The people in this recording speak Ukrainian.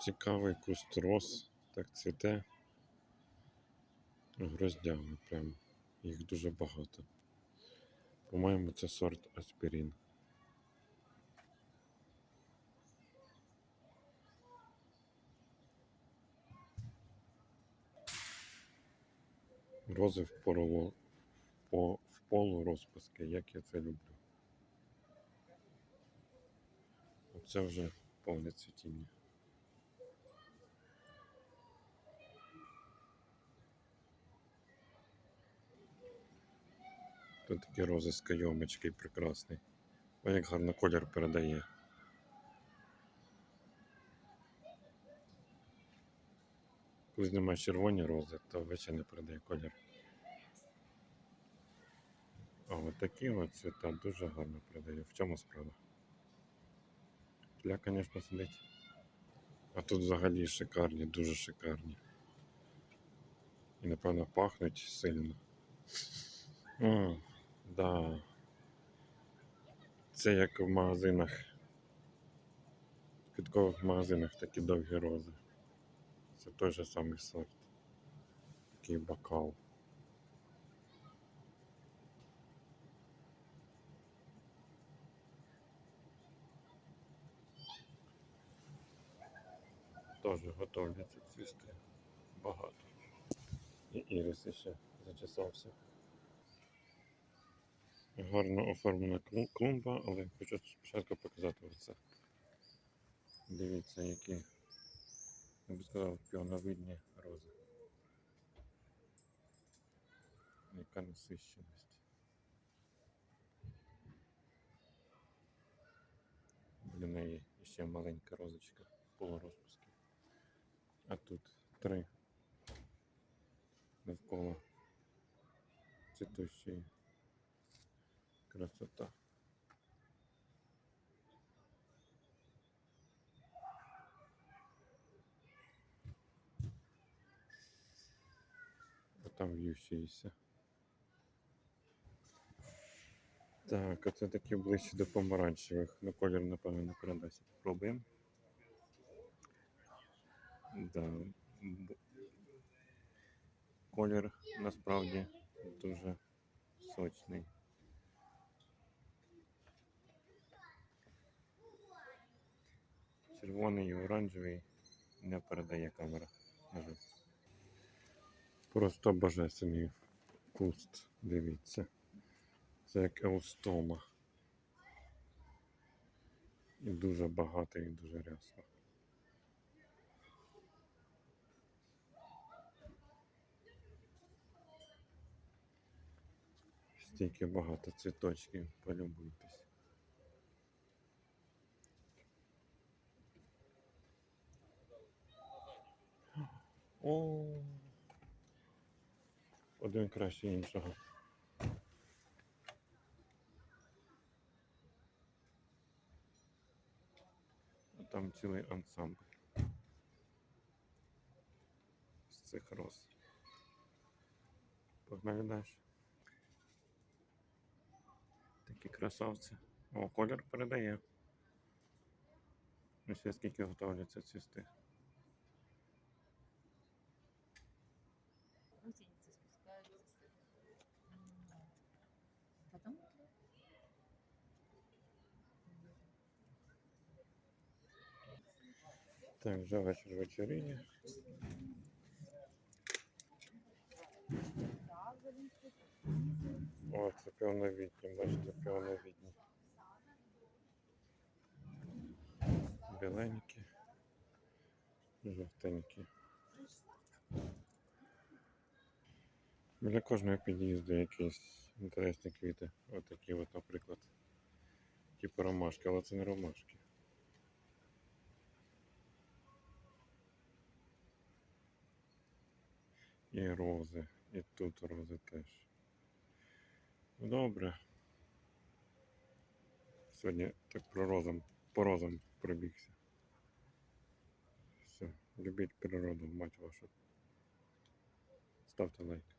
Цікавий куст роз, так цвіте. Гроздями прям. Їх дуже багато. По-моєму, це сорт аспірин. Рози в пороло, по, в полу розпуски, як я це люблю. Оце вже повне цвітіння. Тут такі рози з кайомочки прекрасний. Ой, як гарно колір передає. Коли знімаєш червоні рози, то взагалі не передає колір. А от такі от цвіта дуже гарно передає. В чому справа? Тля, звісно, сидить. А тут взагалі шикарні, дуже шикарні. І напевно пахнуть сильно. О, да. Це як в магазинах. В квіткових магазинах такі довгі рози. Це той же самий сорт. Такий бокал. Теж готовляться цвісти. Багато. І ірис ще зачесався. Гарно оформлена клумба, але хочу спочатку показати оце. Дивіться, які, я би сказав, піоновидні рози. Яка насищеність. Біля неї ще маленька розочка полурозпусків. А тут три навколо цвітущої красота. А там в'ющиеся. Так, оце такі ближче до помаранчевих. Ну, колір, напевно, не передасть. Попробуємо. Да. б- Колір насправді дуже сочний. Червоний і оранжевий не передає камера. Просто божественний куст, дивіться. Це як еустома. І дуже багато, і дуже рясно. Стільки багато цвіточків, полюбуйтесь. О, один краще іншого. А там цілий ансамбль з цих роз. Погнали далі. Такі красавці. О, колір передає. Ну, ще скільки готовляться цвісти. Так, вже вечір вечеріння. О, це півновітні, бачите, півновітні. Біленькі, жовтенькі. Біля кожного під'їзду якісь інтересні квіти. Отакі от, наприклад. Типу ромашки, але це не ромашки. І рози, і тут рози теж. Ну, Добре. Сьогодні так про розам, по розам пробігся. Все, любіть природу, мать вашу. Ставте лайк.